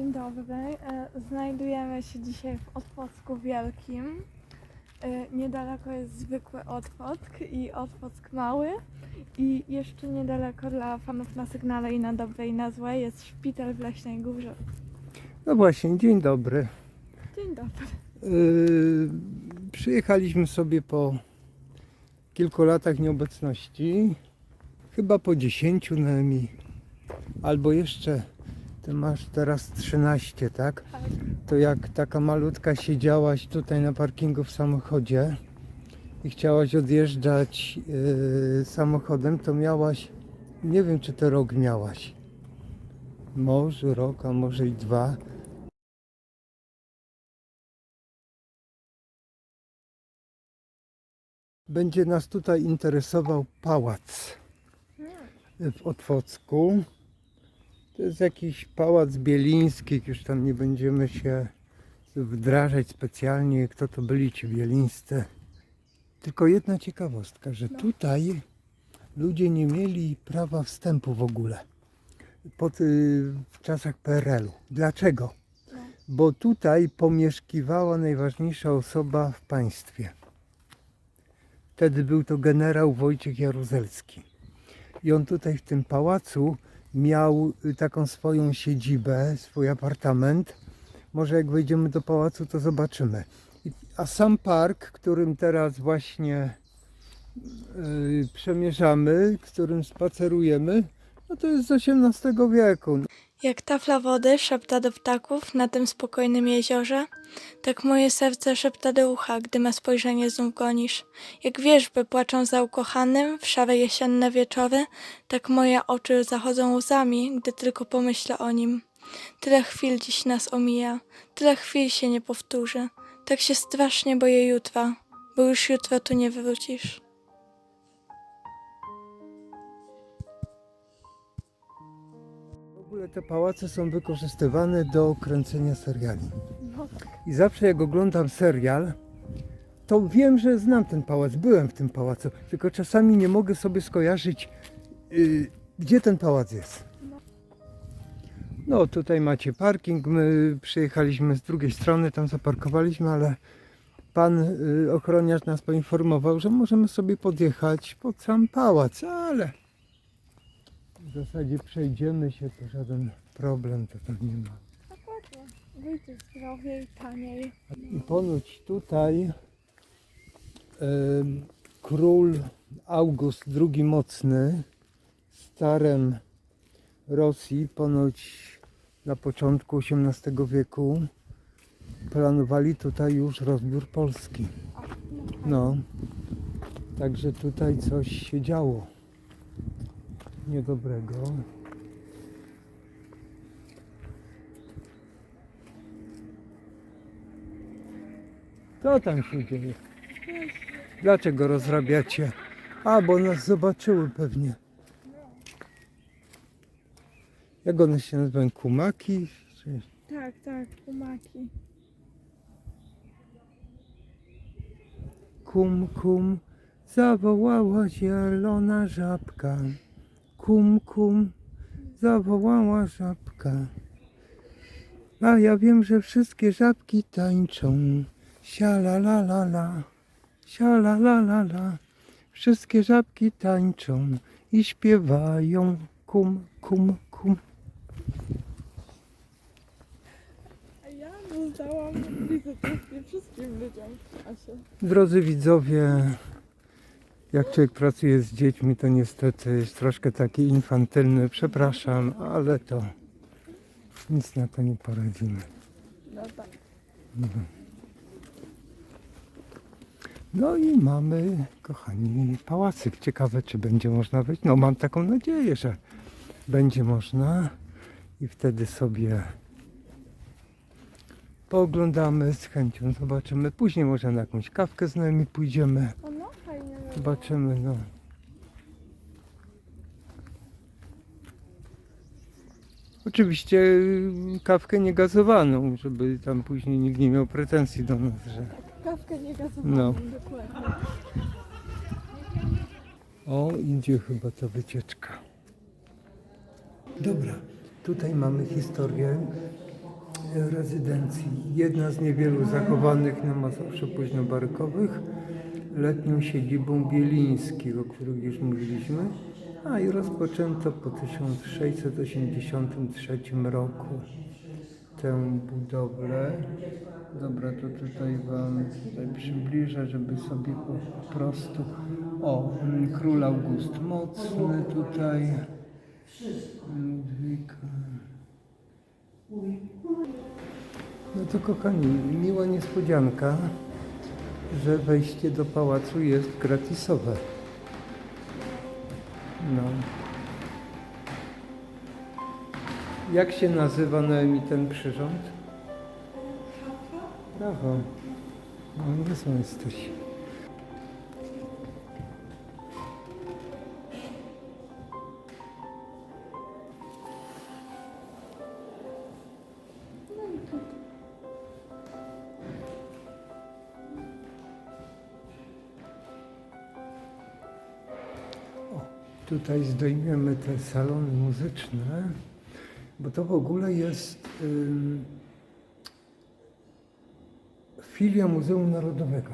Dzień dobry. E, Znajdujemy się dzisiaj w Otwocku Wielkim. E, Niedaleko jest zwykły Otwock i Otwock Mały. I jeszcze niedaleko dla fanów na sygnale i na dobre i na złe jest szpital w Leśnej Górze. No właśnie, dzień dobry. Dzień dobry. Yy, przyjechaliśmy sobie po kilku latach nieobecności, chyba po 10 Nemi, albo jeszcze, ty masz teraz 13, tak? Tak. To jak taka malutka siedziałaś tutaj na parkingu w samochodzie i chciałaś odjeżdżać yy, samochodem, to miałaś, nie wiem czy to rok miałaś, może rok, a może i dwa, Będzie nas tutaj interesował pałac w Otwocku. To jest jakiś pałac bieliński, już tam nie będziemy się wdrażać specjalnie, kto to byli ci bielińscy. Tylko jedna ciekawostka, że No. tutaj ludzie nie mieli prawa wstępu w ogóle pod, y, w czasach PRL-u. Dlaczego? No. Bo tutaj pomieszkiwała najważniejsza osoba w państwie. Wtedy był to generał Wojciech Jaruzelski. I on tutaj w tym pałacu miał y, taką swoją siedzibę, swój apartament. Może jak wejdziemy do pałacu, to zobaczymy. A sam park, którym teraz właśnie y, przemierzamy, którym spacerujemy, no to jest z XVIII wieku. Jak tafla wody szepta do ptaków na tym spokojnym jeziorze, tak moje serce szepta do ucha, gdy me spojrzenie znów gonisz. Jak wierzby płaczą za ukochanym w szare jesienne wieczory, tak moje oczy zachodzą łzami, gdy tylko pomyślę o nim. Tyle chwil dziś nas omija, tyle chwil się nie powtórzy. Tak się strasznie boję jutra, bo już jutro tu nie wrócisz. Ogóle te pałace są wykorzystywane do kręcenia seriali. No, I zawsze jak oglądam serial, to wiem, że znam ten pałac, byłem w tym pałacu, tylko czasami nie mogę sobie skojarzyć, y, gdzie ten pałac jest. No tutaj macie parking, my przyjechaliśmy z drugiej strony, tam zaparkowaliśmy, ale pan y, ochroniarz nas poinformował, że możemy sobie podjechać pod sam pałac, ale w zasadzie przejdziemy się, to żaden problem to tam nie ma. dokładnie. Wyjdzie zdrowiej, taniej. I ponoć tutaj em, król August II Mocny, starem Rosji, ponoć na początku XVIII wieku, planowali tutaj już rozbiór Polski. No, fajnie. No, także tutaj coś się działo niedobrego. Co tam się dzieje? Dlaczego rozrabiacie? A, bo nas zobaczyły pewnie. Jak one się nazywają? Kumaki? Czy... Tak, tak, umaki. Kum, kum, zawołała zielona żabka. Kum, kum, zawołała żabka. A ja wiem, że wszystkie żabki tańczą. Siala la la la, siala la la la. Wszystkie żabki tańczą i śpiewają. Kum, kum, kum. A ja rozdałam wizytówki wszystkim ludziom w czasie. Drodzy widzowie, jak człowiek pracuje z dziećmi, to niestety jest troszkę taki infantylny. Przepraszam, ale to nic na to nie poradzimy. No tak. No i mamy, kochani, pałacyk. Ciekawe, czy będzie można wejść. No mam taką nadzieję, że będzie można i wtedy sobie pooglądamy z chęcią, zobaczymy. Później może na jakąś kawkę z nami pójdziemy. O no, było. Zobaczymy, no. Oczywiście y, kawkę niegazowaną, żeby tam później nikt nie miał pretensji do nas, że... Kawkę nie gazowaną, No. dokładnie. O, idzie chyba ta wycieczka. Dobra, tutaj mamy historię rezydencji. Jedna z niewielu zachowanych na Mazowszu późnobarokowych, letnią siedzibą Bielińskich, o których już mówiliśmy, a i rozpoczęto po 1683 roku tę budowlę. Dobra, to tutaj Wam tutaj przybliżę, żeby sobie po prostu... O, król August Mocny tutaj. Ludwik. No to kochani, miła niespodzianka, że wejście do pałacu jest gratisowe. No. Jak się nazywa Noemi ten przyrząd? Brawo. No, niezły jesteś. Tutaj zdejmiemy te salony muzyczne, bo to w ogóle jest ym, filia Muzeum Narodowego.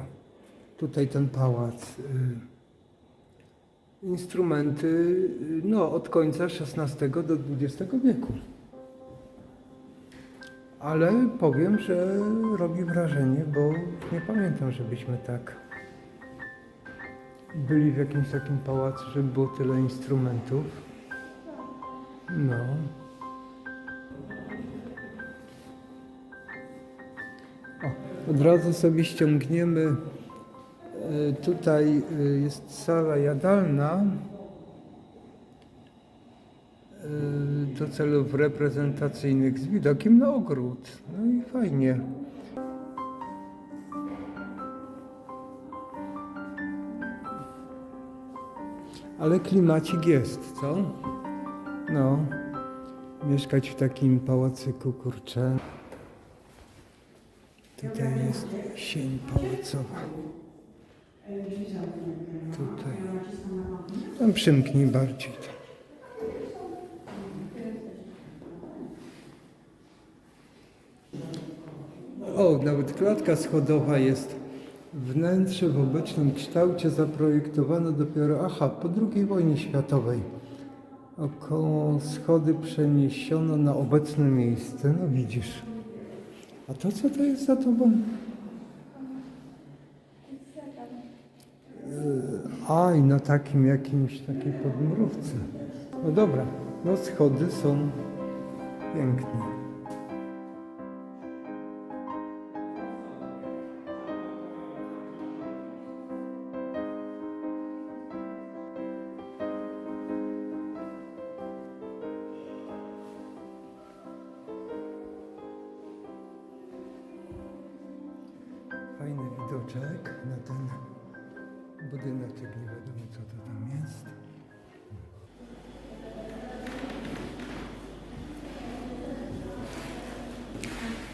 Tutaj ten pałac. y, Instrumenty y, no, od końca XVI do XX wieku. Ale powiem, że robi wrażenie, bo nie pamiętam, żebyśmy tak byli w jakimś takim pałacu, żeby było tyle instrumentów. No. O, od razu sobie ściągniemy. e, Tutaj e, jest sala jadalna e, do celów reprezentacyjnych z widokiem na ogród. No i fajnie. Ale klimacik jest, co? No. Mieszkać w takim pałacyku, kurczę. Tutaj jest sień pałacowa. Tutaj. Tam przymknij bardziej. O, nawet klatka schodowa jest. Wnętrze w obecnym kształcie zaprojektowano dopiero, aha, po II wojnie światowej. Około schody przeniesiono na obecne miejsce. No widzisz. A to co to jest za tobą? Yy, Aj, na takim jakimś, takiej podmurówce. No dobra, no schody są piękne.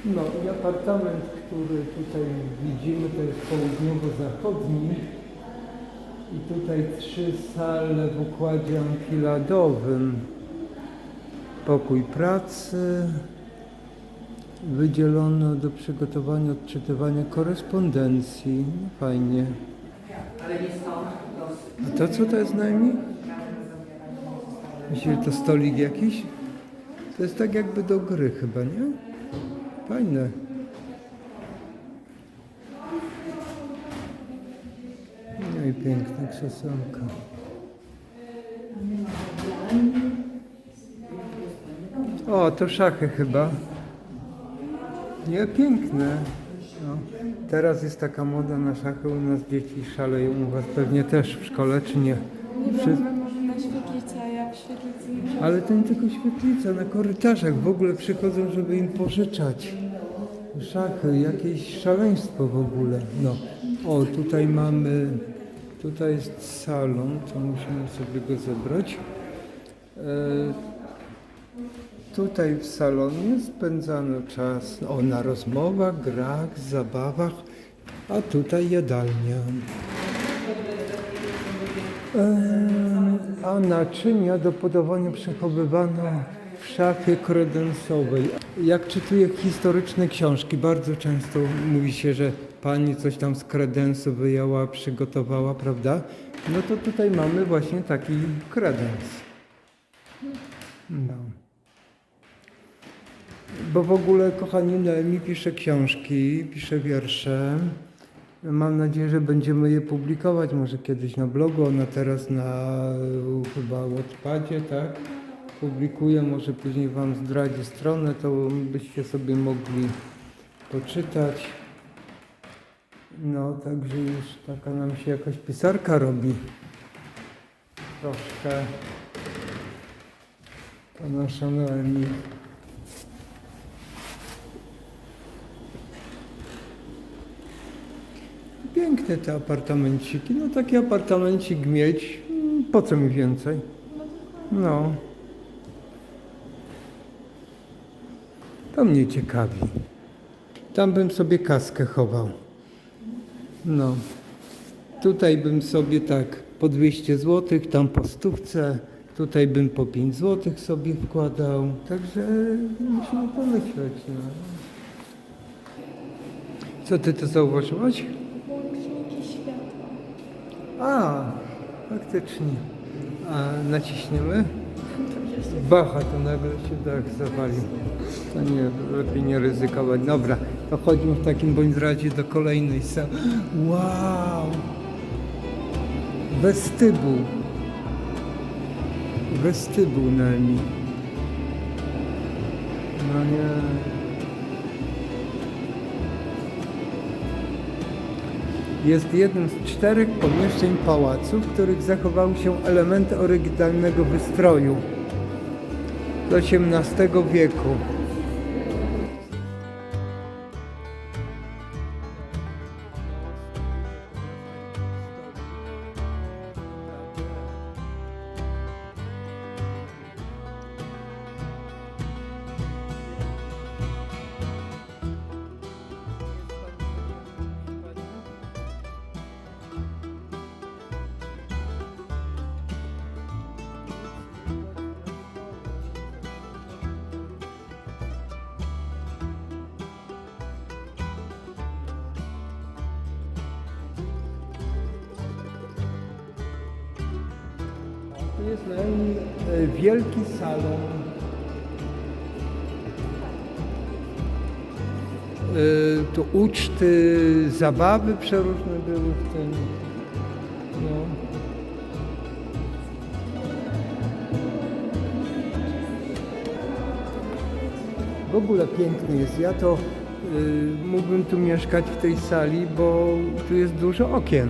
No i apartament, który tutaj widzimy, to jest południowo-zachodni. I tutaj trzy sale w układzie anfiladowym. Pokój pracy, wydzielono do przygotowania odczytywania korespondencji. No fajnie. A to co to jest najmniej? Myślisz, że to stolik jakiś? To jest tak jakby do gry chyba, nie? Fajne. No i piękne krzesełka. O, to szachy chyba. Nie, piękne. No. Teraz jest taka moda na szachy, u nas dzieci szaleją, u was pewnie też w szkole, czy nie? Nie Przy- wiem, może na świetlicę, a ja w świetlicy nie Ale to nie tylko świetlica, na korytarzach w ogóle przychodzą, żeby im pożyczać. Szachy, jakieś szaleństwo w ogóle. No. O, tutaj mamy, tutaj jest salon, to musimy sobie go zebrać. E, tutaj w salonie spędzano czas o, na rozmowach, grach, zabawach, a tutaj jadalnia. E, a naczynia do podawania przechowywano w szafie kredensowej. Jak czytuję historyczne książki, bardzo często mówi się, że pani coś tam z kredensu wyjęła, przygotowała, prawda? No to tutaj mamy właśnie taki kredens. No. Bo w ogóle, kochani, Noemi pisze książki, pisze wiersze. Mam nadzieję, że będziemy je publikować może kiedyś na blogu, ona teraz na chyba Wattpadzie, tak? Publikuje, może później Wam zdradzi stronę, to byście sobie mogli poczytać. No, także już taka nam się jakaś pisarka robi. Troszkę. To nasza Noemi. Piękne te apartamenciki. No taki apartamencik mieć, mm, po co mi więcej? No. To mnie ciekawi. Tam bym sobie kaskę chował. No. Tutaj bym sobie tak po 200 zł, tam po stówce, tutaj bym po 5 zł sobie wkładał. Także musimy pomyśleć. No. Co ty to zauważyłaś? A, faktycznie. A naciśniemy? Bacha, to nagle się dach zawalił. To nie, lepiej nie ryzykować. Dobra, to chodźmy w takim bądź razie do kolejnej sali. Wow! Westybuł. Westybuł Nemi. No nie. Jest jednym z czterech pomieszczeń pałacu, w których zachowały się elementy oryginalnego wystroju z XVIII wieku. Wielki salon. E, Tu uczty, zabawy przeróżne były w tym. No. W ogóle piękny jest. Ja to y, mógłbym tu mieszkać w tej sali, bo tu jest dużo okien.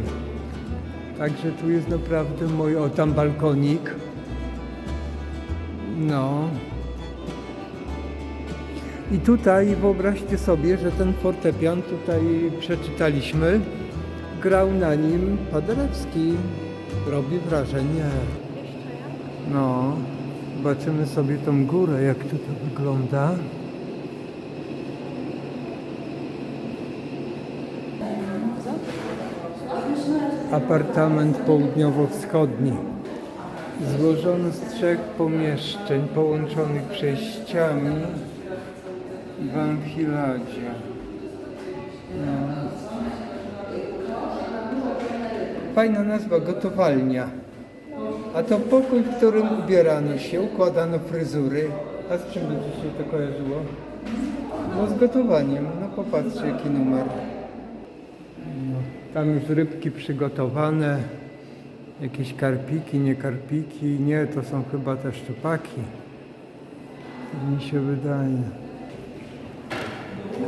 Także tu jest naprawdę mój, o tam balkonik. No. I tutaj wyobraźcie sobie, że ten fortepian tutaj przeczytaliśmy, grał na nim Paderewski. Robi wrażenie. No. Zobaczymy sobie tą górę, jak to wygląda. Apartament południowo-wschodni. Złożony z trzech pomieszczeń połączonych przejściami w anfiladzie. No. Fajna nazwa, gotowalnia. A to pokój, w którym ubierano się, układano fryzury. A z czym ci się to kojarzyło? No z gotowaniem. No popatrzcie jaki numer. No, tam już rybki przygotowane. Jakieś karpiki, nie karpiki. Nie, to są chyba te szczupaki. Mi się wydaje.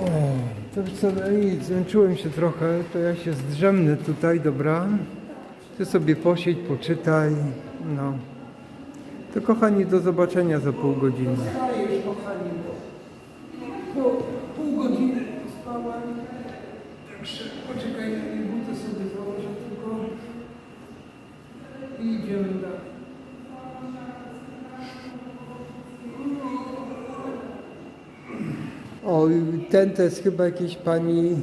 O, to co, nic, zmęczyłem się trochę, to ja się zdrzemnę tutaj, dobra? Ty sobie posiedź, poczytaj, no. To kochani, do zobaczenia za pół godziny. Po pół godziny spałem. Także poczekaj, buty sobie. I idziemy. O, ten to jest chyba jakiejś pani.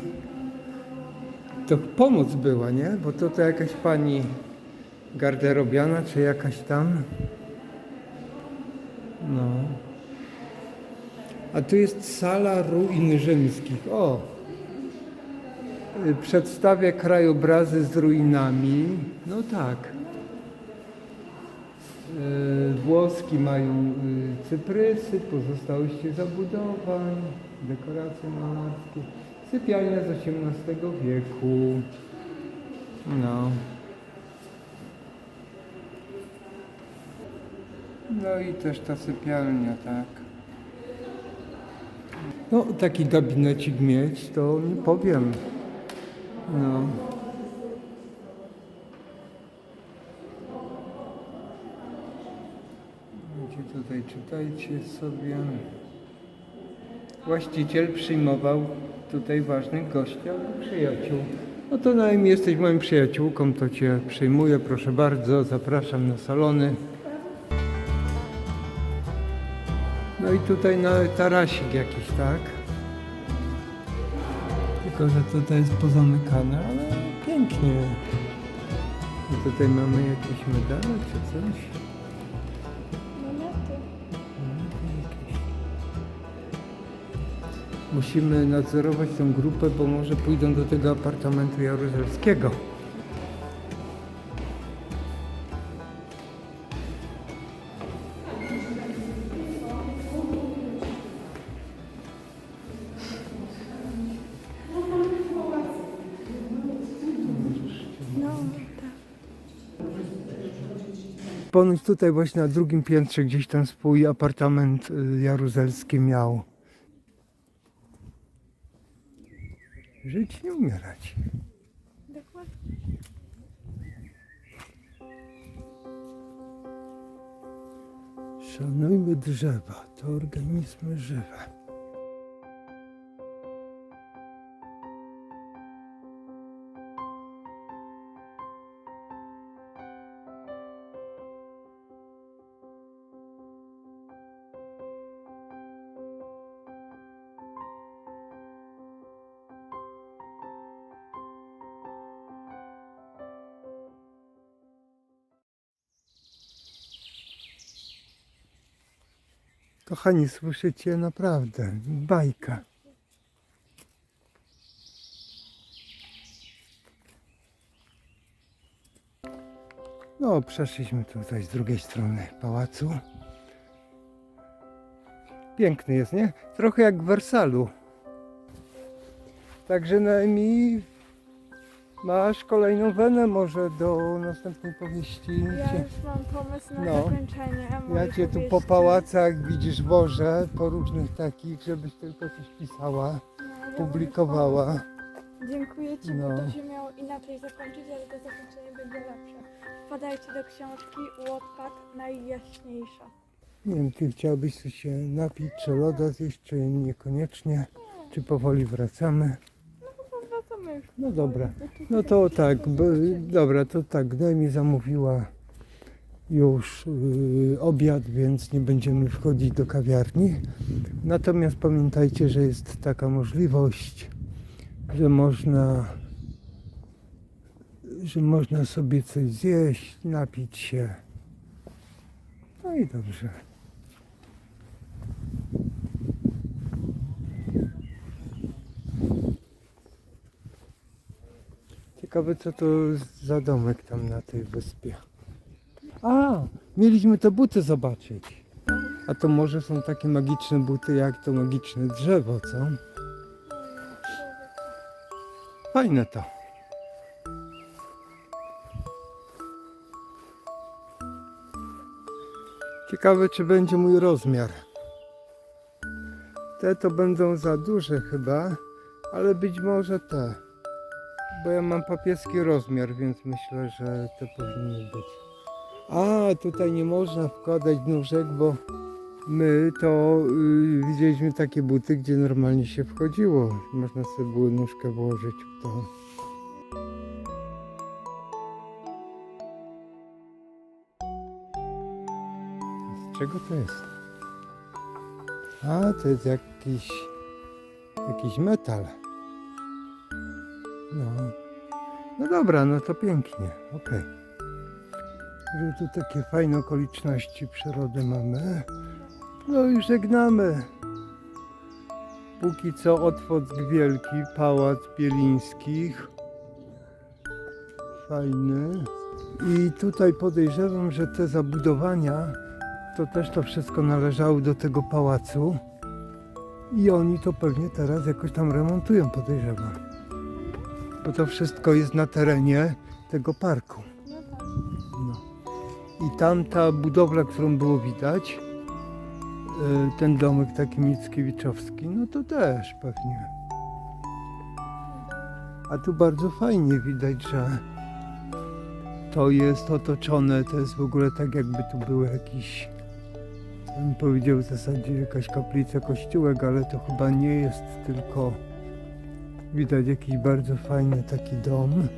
To pomoc była, nie? Bo to, to jakaś pani garderobiana, czy jakaś tam. No. A tu jest sala ruin rzymskich. O! Y, Przedstawia krajobrazy z ruinami. No tak. Y, Włoski mają y, cyprysy, pozostałości zabudowań, dekoracje malarskie. Sypialnia z XVIII wieku. No. No i też ta sypialnia, tak. No, taki gabinecik mieć, to nie powiem. No. Wiecie, tutaj czytajcie sobie. Właściciel przyjmował tutaj ważnych gości albo przyjaciół. No to najmniej jesteś moją przyjaciółką, to cię przyjmuję, proszę bardzo, zapraszam na salony. No i tutaj na tarasik jakiś, tak? Tylko, że tutaj jest pozamykane, ale pięknie. I tutaj mamy jakieś medale czy coś. Musimy nadzorować tą grupę, bo może pójdą do tego apartamentu jaruzelskiego. Ponoć tutaj właśnie na drugim piętrze gdzieś ten swój apartament y, jaruzelski miał. Żyć nie umierać. Dokładnie. Szanujmy drzewa, to organizmy żywe. Kochani, słyszycie naprawdę bajka. No, przeszliśmy tutaj z drugiej strony pałacu. Piękny jest, nie? Trochę jak w Wersalu. Także Noemi, masz kolejną wenę może do następnej powieści. Ja już mam pomysł na No. zakończenie Ja mojej cię tu po powieści. pałacach widzisz Boże, po różnych takich, żebyś tylko coś pisała, No, ja publikowała. Dziękuję Ci, No. bo to się miało inaczej zakończyć, ale to zakończenie będzie lepsze. Wpadajcie do książki Wattpad najjaśniejsza. Nie wiem, ty chciałbyś coś się napić, czy loda zjeść, czy niekoniecznie, czy powoli wracamy. Już. No dobra, no to tak, bo, dobra, to tak, daj mi zamówiła już yy, obiad, więc nie będziemy wchodzić do kawiarni. Natomiast pamiętajcie, że jest taka możliwość, że można że można sobie coś zjeść, napić się. No i dobrze. Ciekawe co to za domek tam na tej wyspie. A, mieliśmy te buty zobaczyć. A to może są takie magiczne buty jak to magiczne drzewo, co? Fajne to. Ciekawe czy będzie mój rozmiar. Te to będą za duże chyba, ale być może te. Bo ja mam papieski rozmiar, więc myślę, że te powinny być. A, tutaj nie można wkładać nóżek, bo my to y, widzieliśmy takie buty, gdzie normalnie się wchodziło. Można sobie było nóżkę włożyć w to. Z czego to jest? A, to jest jakiś, jakiś metal. No. No dobra, no to pięknie, okej. Że tu takie fajne okoliczności przyrody mamy. No i żegnamy Póki co Otwock Wielki, Pałac Bielińskich. Fajny. I tutaj podejrzewam, że te zabudowania to też to wszystko należało do tego pałacu. I oni to pewnie teraz jakoś tam remontują, podejrzewam. Bo to wszystko jest na terenie tego parku. No. I tam ta budowla, którą było widać, y, ten domek taki Mickiewiczowski, no to też pewnie. A tu bardzo fajnie widać, że to jest otoczone, to jest w ogóle tak jakby tu był jakiś, ja bym powiedział w zasadzie jakaś kaplica, kościółek, ale to chyba nie jest tylko widać jakiś bardzo fajny taki dom.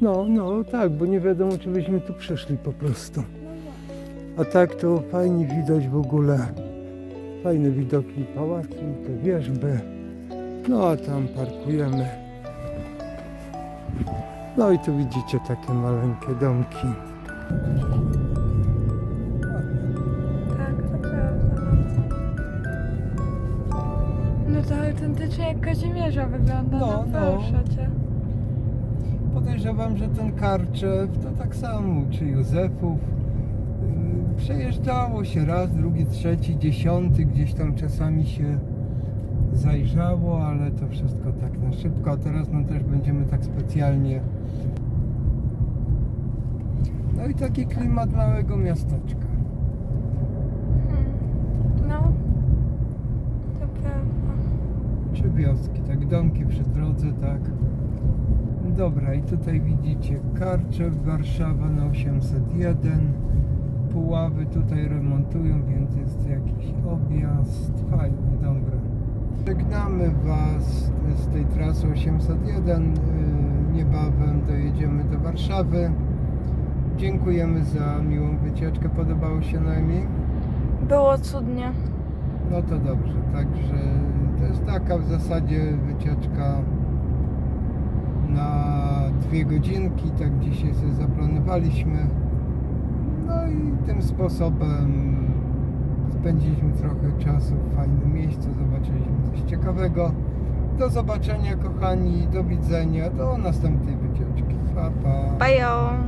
No, no tak, bo nie wiadomo, czy byśmy tu przyszli po prostu. A tak to fajnie widać w ogóle. Fajne widoki pałacu, te wieżby. No a tam parkujemy. No i tu widzicie takie maleńkie domki. No to autentycznie jak Kazimierza wygląda No, na no. Warszawie. Podejrzewam, że ten Karczew to tak samo, czy Józefów. Yy, Przejeżdżało się raz, drugi, trzeci, dziesiąty, gdzieś tam czasami się zajrzało, ale to wszystko tak na szybko, a teraz no też będziemy tak specjalnie. No i taki klimat małego miasteczka. No, to prawda. Czy wioski, tak domki przy drodze, tak. Dobra, i tutaj widzicie Karczew, Warszawa na 801. Puławy tutaj remontują, więc jest jakiś objazd. Fajnie, dobra. Żegnamy Was z tej trasy 801. Yy, Niebawem dojedziemy do Warszawy. Dziękujemy za miłą wycieczkę. Podobało się najmniej? Było cudnie. No to dobrze, także to jest taka w zasadzie wycieczka na dwie godzinki, tak dzisiaj sobie zaplanowaliśmy. No i tym sposobem spędziliśmy trochę czasu w fajnym miejscu, zobaczyliśmy coś ciekawego. Do zobaczenia kochani, do widzenia, do następnej wycieczki. Pa, pa. Bajo!